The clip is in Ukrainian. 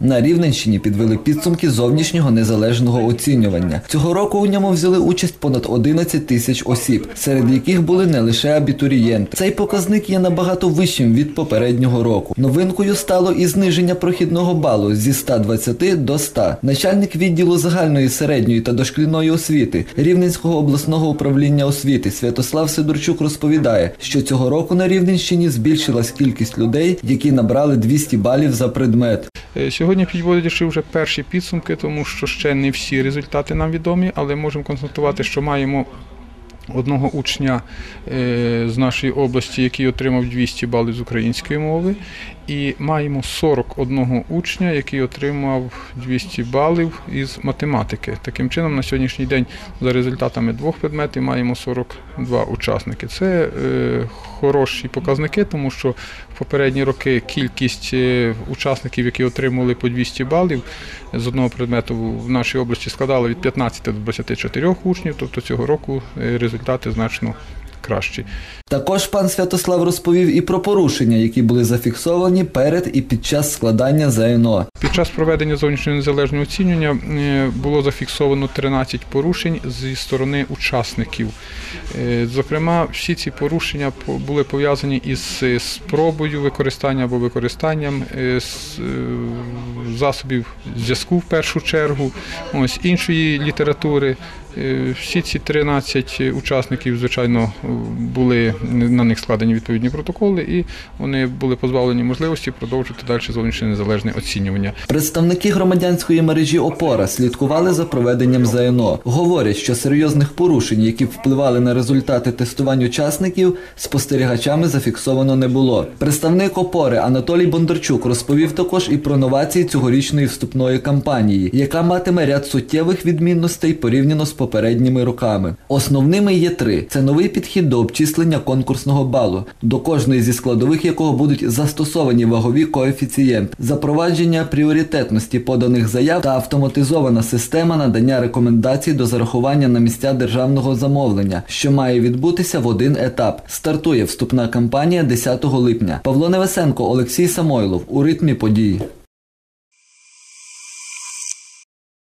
На Рівненщині підвели підсумки зовнішнього незалежного оцінювання. Цього року у ньому взяли участь понад 11 тисяч осіб, серед яких були не лише абітурієнти. Цей показник є набагато вищим від попереднього року. Новинкою стало і зниження прохідного балу зі 120 до 100. Начальник відділу загальної середньої та дошкільної освіти Рівненського обласного управління освіти Святослав Сидорчук розповідає, що цього року на Рівненщині збільшилась кількість людей, які набрали 200 балів за предмет. Е, Сьогодні підводячи вже перші підсумки, тому що ще не всі результати нам відомі, але можемо констатувати, що маємо одного учня е, з нашої області, який отримав 200 балів з української мови, і маємо 41 учня, який отримав 200 балів із математики. Таким чином, на сьогоднішній день за результатами двох предметів маємо 42 учасники. Це е, хороші показники, тому що в попередні роки кількість е, учасників, які отримували по 200 балів з одного предмету в нашій області складала від 15 до 24 учнів, тобто цього року е, результати значно кращі. Також пан Святослав розповів і про порушення, які були зафіксовані перед і під час складання ЗНО. Під час проведення зовнішнього незалежного оцінювання е, було зафіксовано 13 порушень зі сторони учасників. Е, Зокрема, всі ці порушення були пов'язані із е, спробою використання або використанням засобів зв'язку в першу чергу, ось іншої літератури. Всі ці 13 учасників, звичайно, були на них складені відповідні протоколи, і вони були позбавлені можливості продовжити далі зовнішнє незалежне оцінювання. Представники громадянської мережі ОПОРА слідкували за проведенням ЗНО. Говорять, що серйозних порушень, які впливали на результати тестувань учасників, спостерігачами зафіксовано не було. Представник ОПОРи Анатолій Бондарчук розповів також і про новації цьогорічної вступної кампанії, яка матиме ряд суттєвих відмінностей порівняно з попередніми роками. Основними є три: це новий підхід до обчислення конкурсного балу, до кожної зі складових якого будуть застосовані вагові коефіцієнти, запровадження пріоритетності поданих заяв та автоматизована система надання рекомендацій до зарахування на місця державного замовлення, що має відбутися в один етап. Стартує вступна кампанія 10 липня. Павло Невесенко, Олексій Самойлов у ритмі подій.